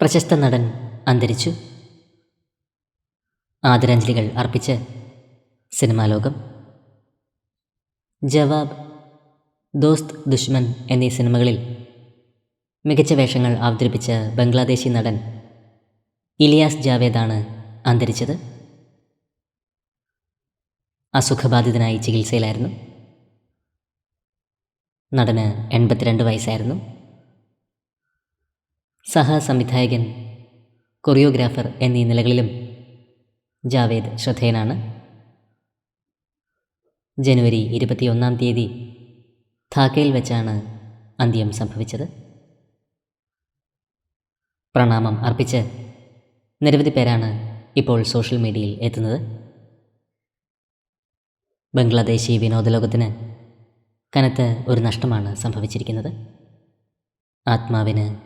പ്രശസ്ത നടൻ അന്തരിച്ചു. ആദരാഞ്ജലികൾ അർപ്പിച്ച് സിനിമാലോകം ജവാബ് ദോസ്ത് ദുഷ്മൻ എന്നീ സിനിമകളിൽ മികച്ച വേഷങ്ങൾ അവതരിപ്പിച്ച ബംഗ്ലാദേശി നടൻ ഇലിയാസ് ജാവേദാണ് അന്തരിച്ചത്. അസുഖബാധിതനായി ചികിത്സയിലായിരുന്നു. നടന് എൺപത്തിരണ്ട് വയസ്സായിരുന്നു. സഹസംവിധായകൻ കൊറിയോഗ്രാഫർ എന്നീ നിലകളിലും ജാവേദ് ശ്രദ്ധേയനാണ്. ജനുവരി ഇരുപത്തിയൊന്നാം തീയതി ധാക്കയിൽ വെച്ചാണ് അന്ത്യം സംഭവിച്ചത്. പ്രണാമം അർപ്പിച്ച് നിരവധി പേരാണ് ഇപ്പോൾ സോഷ്യൽ മീഡിയയിൽ എത്തുന്നത്. ബംഗ്ലാദേശി വിനോദലോകത്തിന് കനത്ത ഒരു നഷ്ടമാണ് സംഭവിച്ചിരിക്കുന്നത്. ആത്മാവിന്